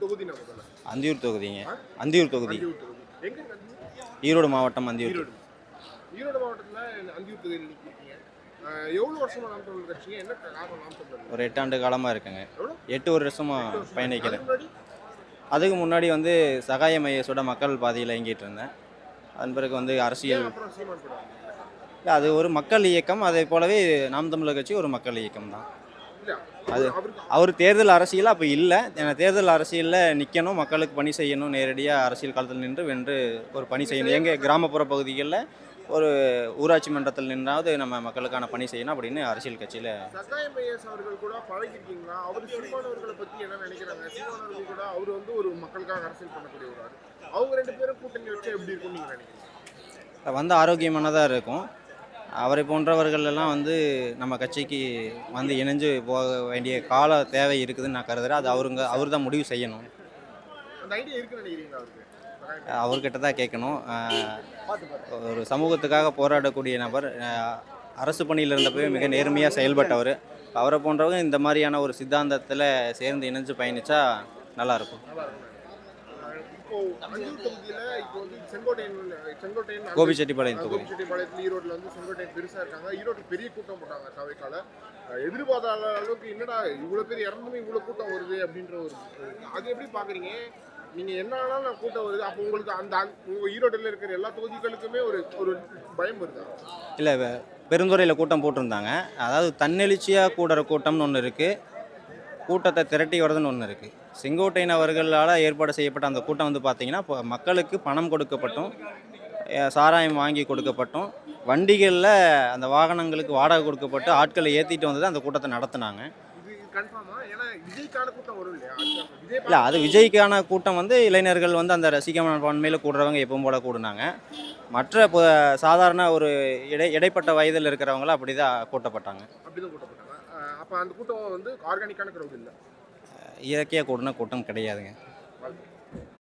தொகுதி அந்தியூர் தொகுதிங்க. அந்தியூர் தொகுதி? ஈரோடு மாவட்டம் அந்தியூர் ஈரோடு. மாவட்டத்துல அந்தியூர் தொகுதியில் நிற்கிறீங்க அஹ், எவ்வளவு வருஷமா நாம் தமிழர் கட்சிங்க? என்ன காரணம் நாம் தமிழர் ஒரு எட்டாண்டு காலமாக இருக்குங்க. எவ்வளோ? எட்டு வருஷமாக பயணிக்கிறேன். அதுக்கு முன்னாடி? வந்து சகாய மையசோட மக்கள் பாதையில் இயங்கிட்டு இருந்தேன். அதன் பிறகு வந்து அரசியல் அது ஒரு மக்கள் இயக்கம். அதே போலவே நாம் தமிழர் கட்சி ஒரு மக்கள் இயக்கம் தான் அது அவர் தேர்தல் அரசியல் அப்போ இல்லை. தேர்தல் அரசியலில் நிற்கணும் மக்களுக்கு பணி செய்யணும் நேரடியாக அரசியல் காலத்தில் நின்று வென்று ஒரு பணி செய்யணும். எங்கள் கிராமப்புற பகுதிகளில் ஒரு ஊராட்சி மன்றத்தில் நின்றாவது நம்ம மக்களுக்கான பணி செய்யணும் அப்படின்னு அரசியல் கட்சியில் சகாய மையஸ் அவர்கள் கூட பழகிருக்கீங்களா? அவர் சீமானவர்களை பத்தி என்ன நினைக்கிறாங்க? சீமானவர்கள் கூட அவர் வந்து ஒரு மக்களுக்காக அரசியல் பண்ணக்கூடிய ஒரு ஆள் அவங்க ரெண்டு பேரும் கூட்டணி வச்சா எப்படி இருக்கும்னு நீங்க நினைக்கிறீங்க? வந்து ஆரோக்கியமானதாக இருக்கும். அவரை போன்றவர்கள் எல்லாம் வந்து நம்ம கட்சிக்கு வந்து இணைஞ்சு போக வேண்டிய கால தேவை இருக்குதுன்னு நான் கருதுறேன். அது அவருங்க அவர் தான் முடிவு செய்யணும். அவர்கிட்ட தான் கேட்கணும். ஒரு சமூகத்துக்காக போராடக்கூடிய நபர் அரசு பணியில் இருந்தப்பவே மிக நேர்மையாக செயல்பட்டவர். அவரை போன்றவங்க இந்த மாதிரியான ஒரு சித்தாந்தத்தில் சேர்ந்து இணைஞ்சு பயணிச்சா நல்லாயிருக்கும் கோபிச்செட்டிப்பாளையம் அஹ் தொகுதி. கோபிச்செட்டிப்பாளையத்துல ஈரோட்ல வந்து செங்கோட்டையன் பெருசா இருக்காங்க. ஈரோட்ல பெரிய கூட்டம் போட்டாங்க தவைக்கால எதிர்பார்த்த அளவுக்கு என்னடா இவ்வளவு பேர் இறந்துமே இவ்வளவு கூட்டம் வருது அப்படின்ற ஒரு அது எப்படி பாக்குறீங்க? நீங்க என்ன கூட்டம் வருது. அப்போ உங்களுக்கு அந்த அந்த- உங்க ஈரோட்டில் இருக்கிற எல்லா தொகுதிகளுக்குமே ஒரு ஒரு பயம் வருதா? இல்லை பெருந்துறையில் கூட்டம் போட்டிருந்தாங்க. அதாவது தன்னெழுச்சியாக கூடுற கூட்டம்னு ஒன்று இருக்குது கூட்டத்தை திரட்டி வருதுன்னு ஒன்று இருக்குது செங்கோட்டையன் அவர்களால் ஏற்பாடு செய்யப்பட்ட அந்த கூட்டம் வந்து பார்த்திங்கன்னா இப்போ மக்களுக்கு பணம் கொடுக்கப்பட்டும் சாராயம் வாங்கி கொடுக்கப்பட்டும் வண்டிகளில் அந்த வாகனங்களுக்கு வாடகை கொடுக்கப்பட்டு ஆட்களை ஏற்றிட்டு வந்து தான் அந்த கூட்டத்தை நடத்துனாங்க. இல்லை அது விஜய்க்கான கூட்டம் வந்து இளைஞர்கள் வந்து அந்த ரசிக மனப்பான்மையில் கூடுறவங்க எப்பவும் போல கூடுனாங்க. மற்ற இப்போ சாதாரண ஒரு இடை இடைப்பட்ட வயதில் இருக்கிறவங்கள அப்படி தான் கூட்டப்பட்டாங்க. அப்படிதான் கூட்டப்பட்டாங்க. அப்ப அந்த கூட்டம் வந்து ஆர்கானிக்கான கிரௌட் இல்லை. இயற்கையாக கூடின கூட்டம் கிடையாதுங்க.